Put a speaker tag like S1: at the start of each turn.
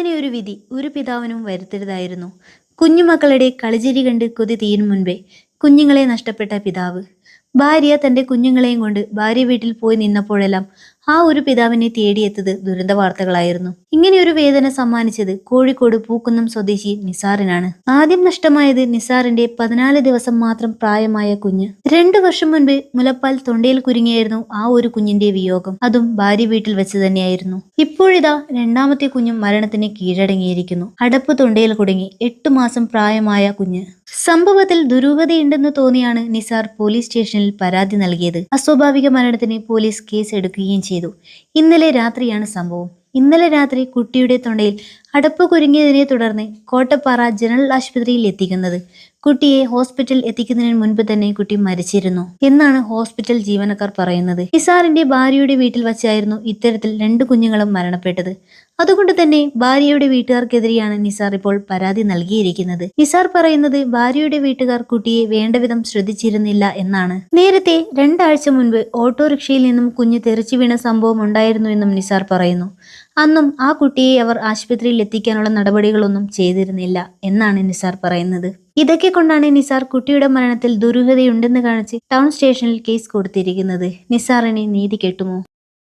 S1: ഇങ്ങനെ ഒരു വിധി ഒരു പിതാവിനും വരുത്തരുതായിരുന്നു. കുഞ്ഞുമക്കളുടെ കളിചിരി കണ്ട് കൊതി തീരും മുൻപേ കുഞ്ഞുങ്ങളെ നഷ്ടപ്പെട്ട പിതാവ്. ഭാര്യ തന്റെ കുഞ്ഞുങ്ങളെയും കൊണ്ട് ഭാര്യ വീട്ടിൽ പോയി നിന്നപ്പോഴെല്ലാം ആ ഒരു പിതാവിനെ തേടിയെത്തത് ദുരന്ത വാർത്തകളായിരുന്നു. ഇങ്ങനെയൊരു വേദന സമ്മാനിച്ചത് കോഴിക്കോട് പൂക്കുന്നം സ്വദേശി നിസാറിനാണ്. ആദ്യം നഷ്ടമായത് നിസാറിന്റെ പതിനാല് ദിവസം മാത്രം പ്രായമായ കുഞ്ഞ്. രണ്ടു വർഷം മുൻപ് മുലപ്പാൽ തൊണ്ടയിൽ കുരുങ്ങിയായിരുന്നു ആ ഒരു കുഞ്ഞിന്റെ വിയോഗം. അതും ഭാര്യ വീട്ടിൽ വെച്ച് തന്നെയായിരുന്നു. ഇപ്പോഴിതാ രണ്ടാമത്തെ കുഞ്ഞും മരണത്തിന് കീഴടങ്ങിയിരിക്കുന്നു. അടപ്പ് തൊണ്ടയിൽ കുടുങ്ങി എട്ടു മാസം പ്രായമായ കുഞ്ഞ്. സംഭവത്തിൽ ദുരൂഹതയുണ്ടെന്ന് തോന്നിയാണ് നിസാർ പോലീസ് സ്റ്റേഷനിൽ പരാതി നൽകിയത് അസ്വാഭാവിക മരണത്തിന് പോലീസ് കേസ് എടുക്കുകയും ചെയ്തു. ഇന്നലെ രാത്രിയാണ് സംഭവം. ഇന്നലെ രാത്രി കുട്ടിയുടെ തൊണ്ടയിൽ അടപ്പ് കുരുങ്ങിയതിനെ തുടർന്ന് കോട്ടപ്പാറ ജനറൽ ആശുപത്രിയിൽ എത്തിക്കുന്നത്. കുട്ടിയെ ഹോസ്പിറ്റൽ എത്തിക്കുന്നതിന് മുൻപ് തന്നെ കുട്ടി മരിച്ചിരുന്നു. എന്നാണ് ഹോസ്പിറ്റൽ ജീവനക്കാർ പറയുന്നത്. നിസാറിന്റെ ഭാര്യയുടെ വീട്ടിൽ വച്ചായിരുന്നു ഇത്തരത്തിൽ രണ്ട് കുഞ്ഞുങ്ങളും മരണപ്പെട്ടത്. അതുകൊണ്ട് തന്നെ ഭാര്യയുടെ വീട്ടുകാർക്കെതിരെയാണ് നിസാർ ഇപ്പോൾ പരാതി നൽകിയിരിക്കുന്നത്. നിസാർ പറയുന്നത് ഭാര്യയുടെ വീട്ടുകാർ കുട്ടിയെ വേണ്ടവിധം ശ്രദ്ധിച്ചിരുന്നില്ല എന്നാണ്. നേരത്തെ രണ്ടാഴ്ച മുൻപ് ഓട്ടോറിക്ഷയിൽ നിന്നും കുഞ്ഞ് തെറിച്ചു വീണ സംഭവം ഉണ്ടായിരുന്നു എന്നും നിസാർ പറയുന്നു. അന്നും ആ കുട്ടിയെ അവർ ആശുപത്രിയിൽ എത്തിക്കാനുള്ള നടപടികളൊന്നും ചെയ്തിരുന്നില്ല എന്നാണ് നിസാർ പറയുന്നത്. ഇതൊക്കെ കൊണ്ടാണ് നിസാർ കുട്ടിയുടെ മരണത്തിൽ ദുരൂഹതയുണ്ടെന്ന് കാണിച്ച് ടൗൺ സ്റ്റേഷനിൽ കേസ് കൊടുത്തിരിക്കുന്നത്. നിസാറിനെ നീതി കെട്ടുമോ?